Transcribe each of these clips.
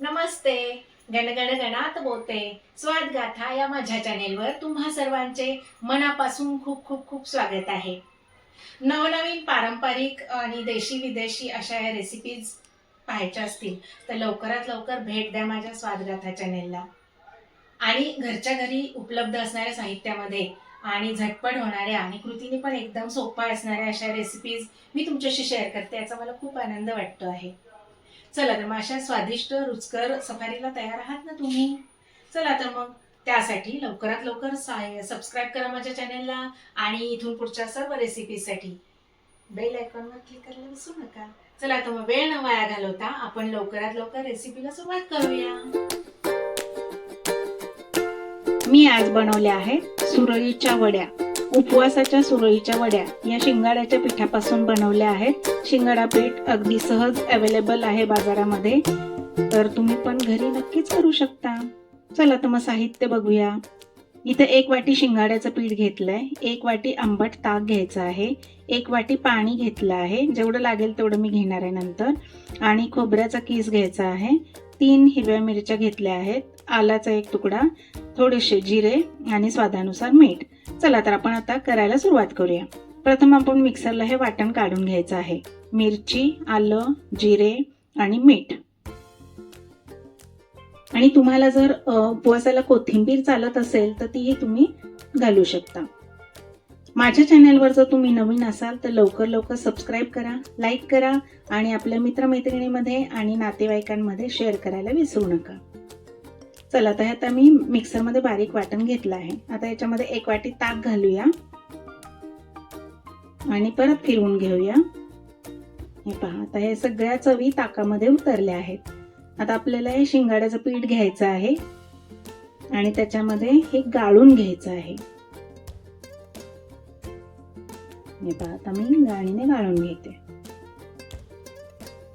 नमस्ते. गणगण गणात बोते. स्वाद गाथा या माझ्या चॅनेलवर तुम्हा सर्वांचे मनापासून खूप खूप खूप स्वागत आहे. नवनवीन पारंपरिक आणि देशी विदेशी अशा या रेसिपीज पाहायच्या असतील तर लवकरात लवकर भेट द्या माझ्या स्वादगाथा चॅनेलला आणि घरच्या घरी उपलब्ध असणाऱ्या साहित्यामध्ये आणि झटपट होणाऱ्या आणि कृतीने पण एकदम सोप्या असणाऱ्या अशा रेसिपीज मी तुमच्याशी शेअर करते याचा मला खूप आनंद वाटतो आहे. चला तर मग अशा स्वादिष्ट रुचकर सफारीला तयार आहात ना तुम्ही? चला तर मग त्यासाठी लवकरात लवकर सबस्क्राईब करा माझ्या चॅनेलला आणि इथून पुढच्या सर्व रेसिपीसाठी बेल आयकॉनवर क्लिक करायला विसरू नका. चला तर मग वेळ न वाया घालवता आपण लवकरात लवकर रेसिपीला सुरुवात करूया. मी आज बनवल्या आहेत सुरळीच्या वड्या. उपवासाच्या सुरळीच्या वड्या या शिंगाड्याच्या पिठापासून बनवल्या आहेत. शिंगाडा पीठ अगदी सहज अवेलेबल आहे बाजारामध्ये. तर तुम्ही पण घरी नक्कीच करू शकता. चला तर मग साहित्य बघूया. इथे एक वाटी शिंगाड्याचं पीठ घेतलंय. एक वाटी आंबट ताक घ्यायचं आहे. एक वाटी पाणी घेतलं आहे. जेवढं लागेल तेवढं मी घेणार आहे नंतर. आणि खोबऱ्याचा किस घ्यायचा आहे. तीन हिरव्या मिरच्या घेतल्या आहेत. आलाचा एक तुकडा थोडेसे जिरे आणि स्वादानुसार मीठ. चला तर आपण आता करायला सुरुवात करूया. प्रथम आपण मिक्सरला हे वाटण काढून घ्यायचं आहे. मिरची आलं जिरे आणि मीठ. आणि तुम्हाला जर उपवासाला कोथिंबीर चालत असेल तर तीही तुम्ही घालू शकता. माझ्या चॅनलवर जर तुम्ही नवीन असाल तर लवकर लवकर सबस्क्राईब करा लाईक करा आणि आपल्या मित्रमैत्रिणीमध्ये आणि नातेवाईकांमध्ये शेअर करायला विसरू नका. चला हे आता मी मिक्सरमध्ये बारीक वाटण घेतलं आहे. आता याच्यामध्ये एक वाटी ताक घालूया. आणि परत फिरवून घेऊया. हे पहा आता हे सगळ्या चवी ताकामध्ये उतरल्या आहेत. आता आपल्याला हे शिंगाड्याचं पीठ घ्यायचं आहे. आणि त्याच्यामध्ये हे गाळून घ्यायचं आहे. हे पहा आता मी गाळणीने गाळून घेते.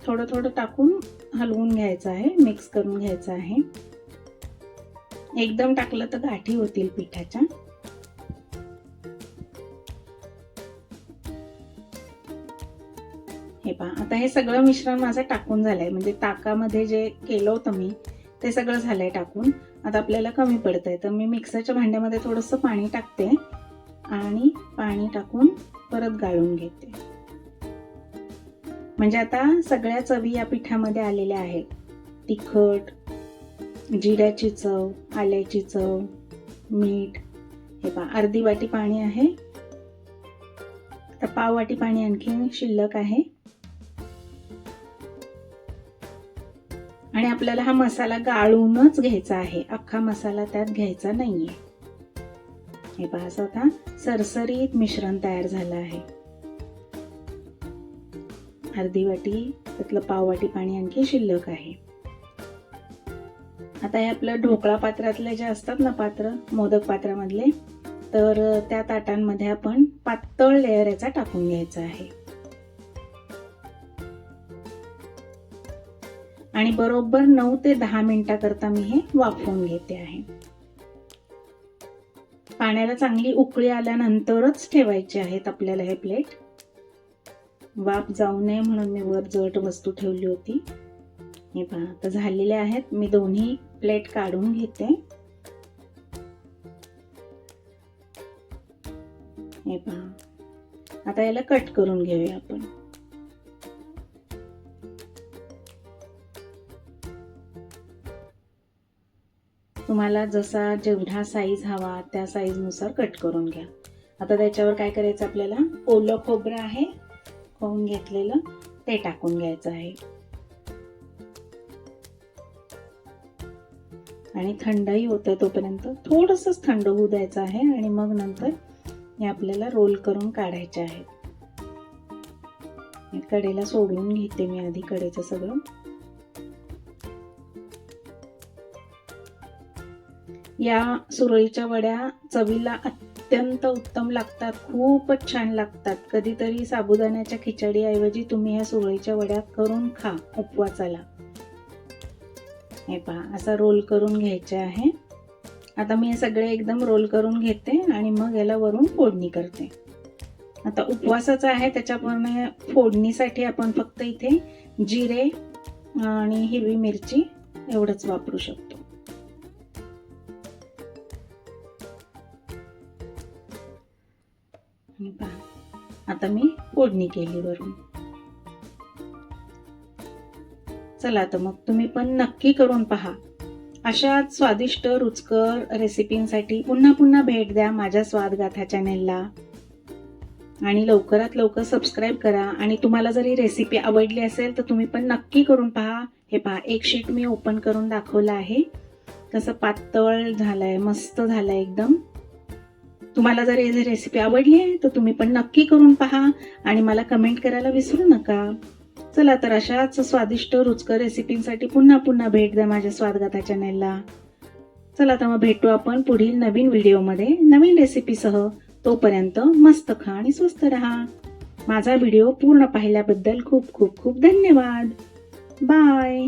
थोडं थोडं टाकून हलवून घ्यायचं आहे मिक्स करून घ्यायचं आहे. एकदम टाकलं तर गाठी होतील पिठाच्या. हे पहा आता हे सगळं मिश्रण माझं टाकून झालंय. म्हणजे ताकामध्ये जे केलं होतं मी ते सगळं झालंय टाकून. आता आपल्याला कमी पडतंय. तर मी मिक्सरच्या भांड्यामध्ये थोडंसं पाणी टाकते आणि पाणी टाकून परत गाळून घेते. म्हणजे आता सगळ्या चवी या पिठामध्ये आलेल्या आहेत. तिखट जिऱ्याची चव आल्याची चव मीठ हे पहा अर्धी वाटी पाणी आहे. आता पाव वाटी पाणी आणखी शिल्लक आहे. आणि आपल्याला हा मसाला गाळूनच घ्यायचा आहे. अख्खा मसाला त्यात घ्यायचा नाहीये. हे पहा असं आता सरसरीत मिश्रण तयार झालं आहे. अर्धी वाटी त्यातलं पाव वाटी पाणी आणखी शिल्लक आहे. आता हे आपलं ढोकळा पात्रातले जे असतात ना पात्र मोदक पात्रामधले तर त्या ताटांमध्ये आपण पातळ लेअर याचा टाकून घ्यायचा आहे. आणि बरोबर नऊ ते दहा मिनिटाकरता मी हे वाफवून घेते आहे. पाण्याला चांगली उकळी आल्यानंतरच ठेवायचे आहेत आपल्याला हे प्लेट वाफ जाऊ नये म्हणून मी वर जड वस्तू ठेवली होती. हे पहा आता झालेले आहेत. मी दोन्ही प्लेट काढून घेते. हे पहा. आता याला कट करून घेऊया आपण. तुम्हाला जसा जेवढा साईज हवा त्या साईजनुसार कट करून घ्या. आता त्याच्यावर काय करायचं आपल्याला? ओलं खोबरं आहे खाऊन घेतलेलं ते टाकून घ्यायचं आहे. आणि थंडही होतं तोपर्यंत थोडंसंच थंड होऊ द्यायचं आहे आणि मग नंतर हे आपल्याला रोल करून काढायचे आहेत कडेला सोडून घेते मी आधी कडेचं सगळं. या सुरळीच्या वड्या चवीला अत्यंत उत्तम लागतात खूपच छान लागतात. कधीतरी साबुदाण्याच्या खिचडीऐवजी तुम्ही ह्या सुरळीच्या वड्या करून खा उपवासाला. हे पहा असा रोल करून घ्यायचा आहे. आता मी हे सगळे एकदम रोल करून घेते आणि मग याला वरून फोडणी करते. आता उपवासाचा आहे त्याच्याप्रमाणे फोडणीसाठी आपण फक्त इथे जिरे आणि हिरवी मिरची एवढंच वापरू शकतो. आता मी फोडणी केली वरून. चला तर मग तुम्ही पण नक्की करून पहा. अशाच स्वादिष्ट रुचकर रेसिपींसाठी पुन्हा पुन्हा भेट द्या माझ्या स्वादगाथा चॅनेलला आणि लवकरात लवकर सबस्क्राईब करा. आणि तुम्हाला जर ही रेसिपी आवडली असेल तर तुम्ही पण नक्की करून पहा. हे पहा एक शीट मी ओपन करून दाखवलं आहे. कसं पातळ झालंय मस्त झालंय एकदम. तुम्हाला जर ही रेसिपी आवडली आहे तर तुम्ही पण नक्की करून पहा. आणि मला कमेंट करायला विसरू नका. चला तर अशाच स्वादिष्ट रुचकर रेसिपींसाठी पुन्हा पुन्हा भेट द्या माझ्या स्वादगाथा चॅनेलला चला तर मग भेटू आपण पुढील नवीन व्हिडिओमध्ये नवीन रेसिपीसह तोपर्यंत मस्त खा आणि स्वस्त राहा. माझा व्हिडिओ पूर्ण पाहिल्याबद्दल खूप खूप खूप धन्यवाद. बाय